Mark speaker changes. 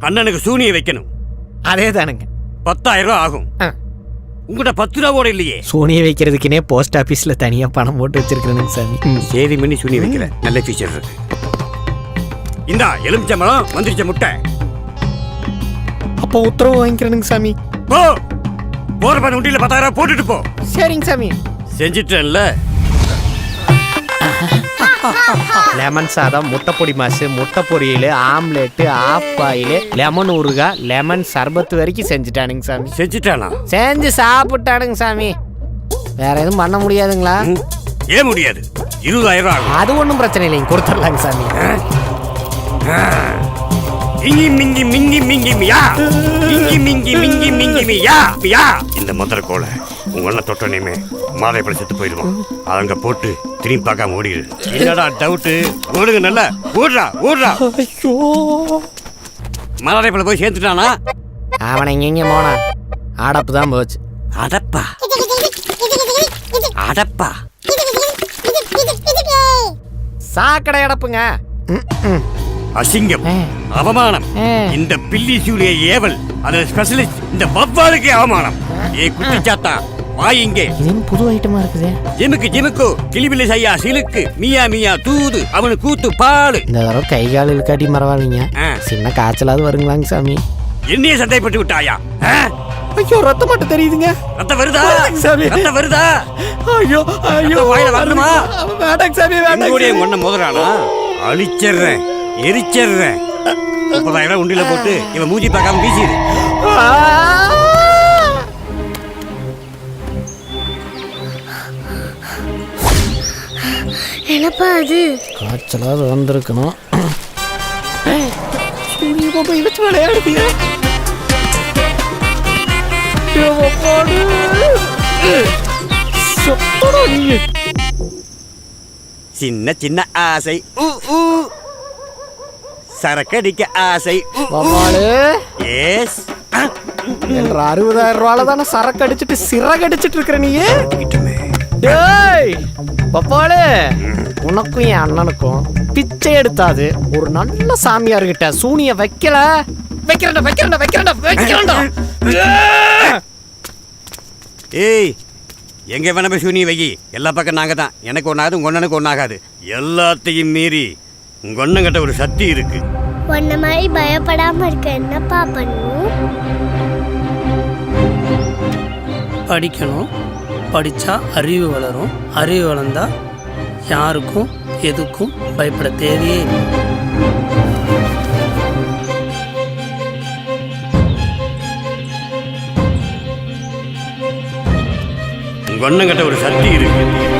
Speaker 1: அண்ணனுக்கு சூனியை வைக்கணும்.
Speaker 2: அதே தானுங்க
Speaker 1: பத்தாயிரம் ரூபா ஆகும்.
Speaker 2: ஆ.
Speaker 1: உங்கள்கிட்ட பத்து ரூபா கூட இல்லையே.
Speaker 2: சோனியை வைக்கிறதுக்குனே போஸ்ட் ஆஃபீஸில் தனியாக பணம் போட்டு வச்சிருக்கிறேனுங்க சாமி.
Speaker 1: சேதி பண்ணி சூனியை வைக்கிற. நல்ல ஃபீச்சர் இருக்கு. இந்தா எலுமிச்சம்பழம் வந்துருச்ச முட்டை.
Speaker 2: அப்போ உத்தரவு வாங்கிக்கிறேனுங்க சாமி.
Speaker 1: போ. போற பண்ண உண்டியில பத்தாயிரம் ரூபாய் போட்டுட்டு போ.
Speaker 2: சரிங்க சாமி.
Speaker 1: செஞ்சிட்டேன்ல.
Speaker 2: லெமன் சாதம் முட்டை பொடி மாசு முட்டை பொரியல் ஆம்லெட்டு ஆஃப் பாயில் லெமன் ஊறுகாய் லெமன் சர்பத்து வரைக்கும் செஞ்சுட்டானுங்க சாமி.
Speaker 1: செஞ்சிட்டானா?
Speaker 2: செஞ்சு சாப்பிட்டானுங்க சாமி. வேற எதுவும் பண்ண முடியாதுங்களா.
Speaker 1: ஏன் முடியாது? இருபதாயிரம் ரூபாய் ஆகும்.
Speaker 2: அது ஒன்றும் பிரச்சனை இல்லைங்க கொடுத்துடலாங்க சாமி.
Speaker 1: இங்கி மிங்கி மிங்கி மிங்கி மியா. மிங்கி மிங்கி மிங்கி மியா மியா. இந்த மந்திர கோலை உங்க அண்ணன் தொட்டனையுமே மாதைப்பட செத்து போயிடுவான் அங்க போட்டு திரும்பி பார்க்காம ஓடிடு என்னடா டவுட்டு? ஓடுங்க நல்லா. ஓடுறா ஓடுறா.
Speaker 2: ஐயோ.
Speaker 1: மாதைப்பட போய் சேர்த்துட்டானா
Speaker 2: அவனை எங்கெங்க போனா ஆடப்பு தான் போச்சு.
Speaker 1: அடப்பா. அடப்பா.
Speaker 2: சாக்கடை அடப்புங்க.
Speaker 1: அசிங்கம். அவமானம். இந்த பில்லி சூழிய ஏவல் அது ஸ்பெஷலிஸ்ட் இந்த வவ்வாலுக்கே அவமானம். ஏ குட்டிச்சாத்தா. வா இங்கே.
Speaker 2: இது புது ஐட்டமா இருக்குது.
Speaker 1: சையா சிலுக்கு மியா மியா தூது அவனு கூத்து பாலு.
Speaker 2: இந்த தடவை கை கால் இழுக்காட்டி பரவாயில்லைங்க
Speaker 1: ஆ.
Speaker 2: சின்ன காய்ச்சலாவது வருங்களாங்க சாமி.
Speaker 1: என்னைய சண்டைப்பட்டு விட்டாயா? ஆ?
Speaker 2: ஐயோ ரத்தம் மட்டும் தெரியுதுங்க.
Speaker 1: ரத்தம் வருதா?
Speaker 2: சாமி.
Speaker 1: ரத்தம் வருதா?
Speaker 2: ஐயோ ஐயோ.
Speaker 1: வாயில வரணுமா?
Speaker 2: வேண்டாங்க சாமி
Speaker 1: என்னுடைய ஒன்ன முதலானா அழிச்சிடுறேன் எரிச்சிடுறேன். முப்பதாயிரம் உண்டில போட்டு இவன் மூஞ்சி பார்க்காம வீசிடு.
Speaker 3: என்னப்பா அது?
Speaker 2: காய்ச்சலாவது வந்திருக்கணும். வச்சு விளையாடுதியா
Speaker 1: சின்ன சின்ன ஆசை. ஊ ஊ. சரக்கடிக்க ஆசை. எஸ்
Speaker 2: என்ற அறுபதாயிரம் ரூபால தானே சரக்கு அடிச்சிட்டு சிறகு அடிச்சிட்டு இருக்கிற நீ டேய் பப்பாளு. உனக்கும் என் அண்ணனுக்கும் பிச்சை எடுத்தாது. ஒரு நல்ல சாமியார்கிட்ட சூனிய வைக்கல. வைக்கிறேன்டா வைக்கிறேன்டா வைக்கிறேன்டா வைக்கிறேன்டா. ஏய்!
Speaker 1: எங்க வேணா போய் சூனி வை. எல்லா பக்கம் நாங்க தான். எனக்கு ஒன்றாகுது உங்க ஒண்ணனுக்கு ஒன்றாகாது எல்லாத்தையும் மீறி உங்க ஒண்ணங்கிட்ட ஒரு சக்தி இருக்கு.
Speaker 3: உன்ன மாதிரி பயப்படாம இருக்க என்னப்பா பண்ணும்?
Speaker 4: படிக்கணும். படித்தா அறிவு வளரும். அறிவு வளர்ந்தால் யாருக்கும் எதுக்கும் பயப்பட தேவையே இல்லை.
Speaker 1: உங்க ஒரு சக்தி இருக்கு.